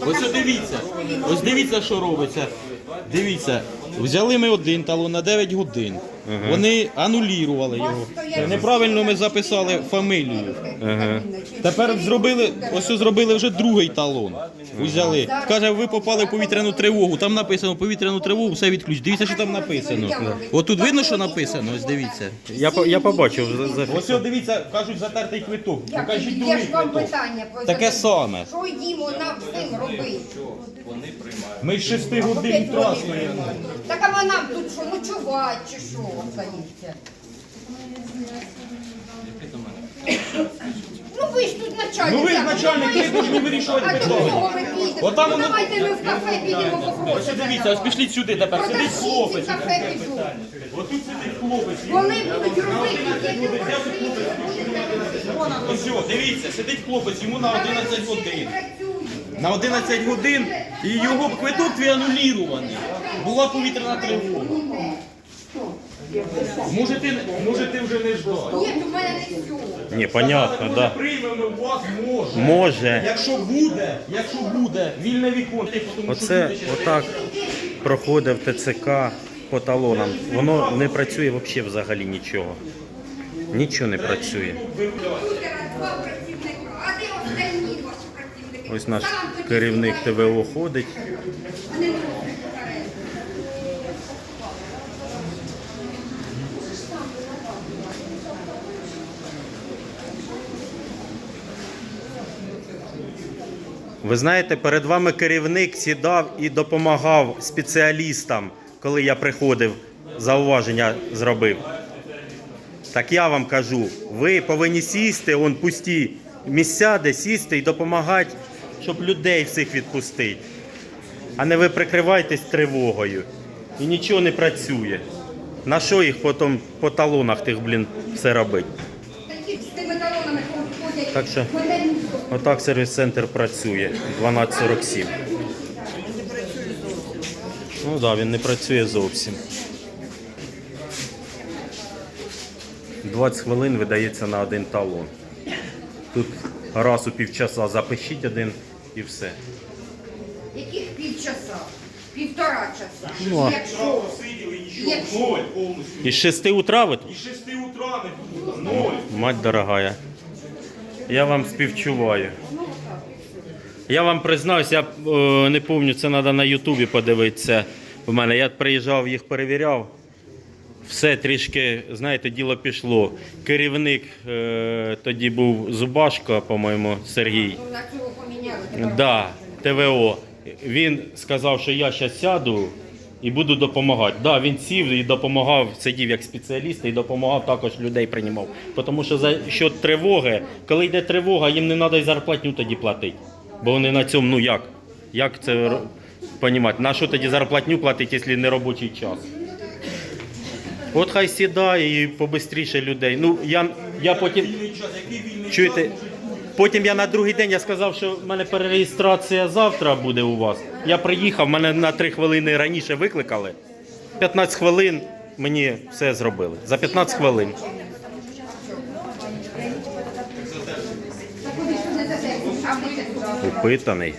Ось дивіться. Ось дивіться, що робиться. Дивіться, взяли ми один талон на 9 годин. Вони анулірували його. Неправильно ми записали фамілію. Тепер зробили, ось зробили вже другий талон. Взяли. Каже, ви попали в повітряну тривогу. Там написано повітряну тривогу, все відключ. Дивіться, що там написано. От тут видно, що написано. Ось дивіться. Я, по- я побачив. за- за- Ось от дивіться, кажуть, затертий квиток. Я Покажіть є другий ж вам квиток. питання. Таке саме. Що їмо нам всім робити? Ми з 6 годин п'ять утра годин. стоїмо. Так а нам тут що, ночувати чи що остається? Ну ви ж тут начальник. Ну ви ж начальник, ви ви повинні вирішувати А до питання. кого ви підете? Отам Ну, воно- давайте ми в кафе підемо Ось попросимо. дивіться, ось пішліть сюди тепер. Сидить хлопець. кафе підуть. Ось тут сидить хлопець. Вони будуть робити, які ви Ось о, дивіться, сидить хлопець, йому на 11 годин. На 11 годин і його квиток твій анулірований. Була повітряна тривога. Може ти, може ти вже не ждати. Ні, у мене не все. Ні, понятно, да. приймемо вас, може. Може. Якщо буде, якщо буде, вільне. Тому що Оце люди ще отак проходив ТЦК по талонам. Воно не працює взагалі взагалі нічого. Нічого не працює. Два працівника, а де остальні ваші працівники? Ось наш Там тоді керівник. ТВО ходить. Не Ви знаєте, перед вами керівник сідав і допомагав спеціалістам, коли я приходив, зауваження зробив. Так я вам кажу, ви повинні сісти, он пусті місця, де сісти і допомагати, щоб людей всіх відпустити. А не ви прикриваєтесь тривогою і нічого не працює. На що їх потім по талонах тих, блін, все робить? Такі з тими талонами ходять. Так що-. Отак сервіс-центр працює 1247. Ну так, да, він не працює зовсім. 20 хвилин видається на один талон. Тут раз у півчаса запишіть один і все. Яких півчаса? Півтора часа. Ну, а- Якщо сиділи і нічого, Якщо- ноль повністю. Із 6 утра ви тут? І з 6 утра не було, ноль. Мать дорогая. Я вам співчуваю. Я вам признаюсь, я е, не пам'ятаю, це треба на Ютубі подивитися. У мене я приїжджав, їх перевіряв. Все трішки, знаєте, діло пішло. Керівник е, тоді був Зубашко, по-моєму, Сергій. Да, ТВО. Він сказав, що я зараз сяду і буду допомагати. Да, він сів і допомагав, сидів як спеціаліст і допомагав також людей приймав. Тому що за що тривоги, коли йде тривога, їм не треба й зарплатню тоді платити. Бо вони на цьому, ну як? Як це ро- понімати? На що тоді зарплатню платити, якщо не робочий час? От хай сідає і побистріше людей. Ну, я, я потім. Чуєте? Потім я на другий день я сказав, що в мене перереєстрація завтра буде у вас. Я приїхав, мене на 3 хвилини раніше викликали. 15 хвилин мені все зробили. За 15 хвилин. Упитаний.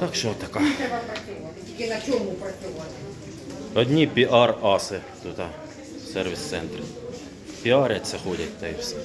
Так що така. Одні піар-аси тут а, в сервіс-центрі. Піаряться, ходять та й все.